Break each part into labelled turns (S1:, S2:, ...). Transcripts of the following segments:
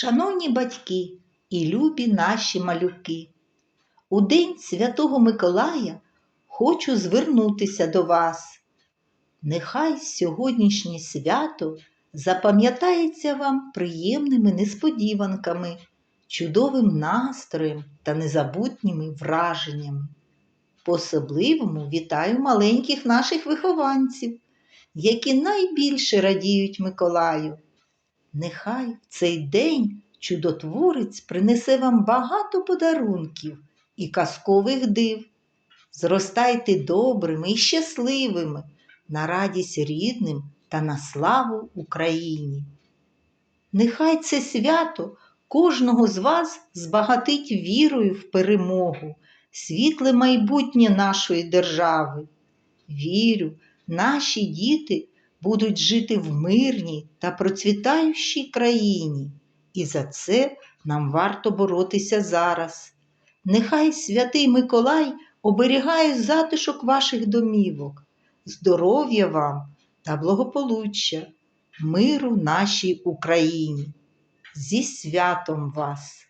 S1: Шановні батьки і любі наші малюки, у День Святого Миколая хочу звернутися до вас. Нехай сьогоднішнє свято запам'ятається вам приємними несподіванками, чудовим настроєм та незабутніми враженнями. По-особливому вітаю маленьких наших вихованців, які найбільше радіють Миколаю. Нехай в цей день чудотворець принесе вам багато подарунків і казкових див. Зростайте добрими і щасливими на радість рідним та на славу Україні. Нехай це свято кожного з вас збагатить вірою в перемогу, світле майбутнє нашої держави. Вірю, наші діти будуть жити в мирній та процвітаючій країні, і за це нам варто боротися зараз. Нехай святий Миколай оберігає затишок ваших домівок, здоров'я вам та благополуччя, миру нашій Україні. Зі святом вас!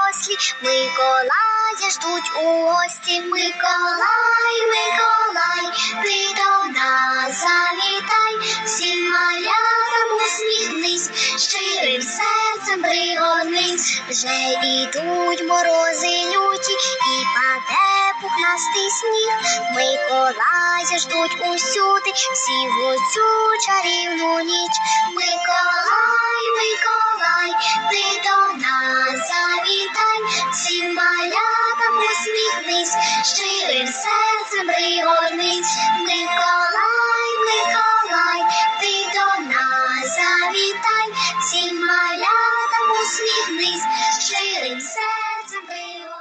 S2: дорослі Миколая ждуть у гості. Миколай, Миколай, ти до нас завітай, всім малятам усміхнись, щирим серцем пригорнись. Вже ідуть морози люті і паде пухнастий сніг. Миколая ждуть усюди, всі в оцю чарівну ніч. Миколай, колись, щирим серцем пригорнись, Николай, Николай, ти до нас завітай, всім малятам усміхнись, щирим серцем пригорнись.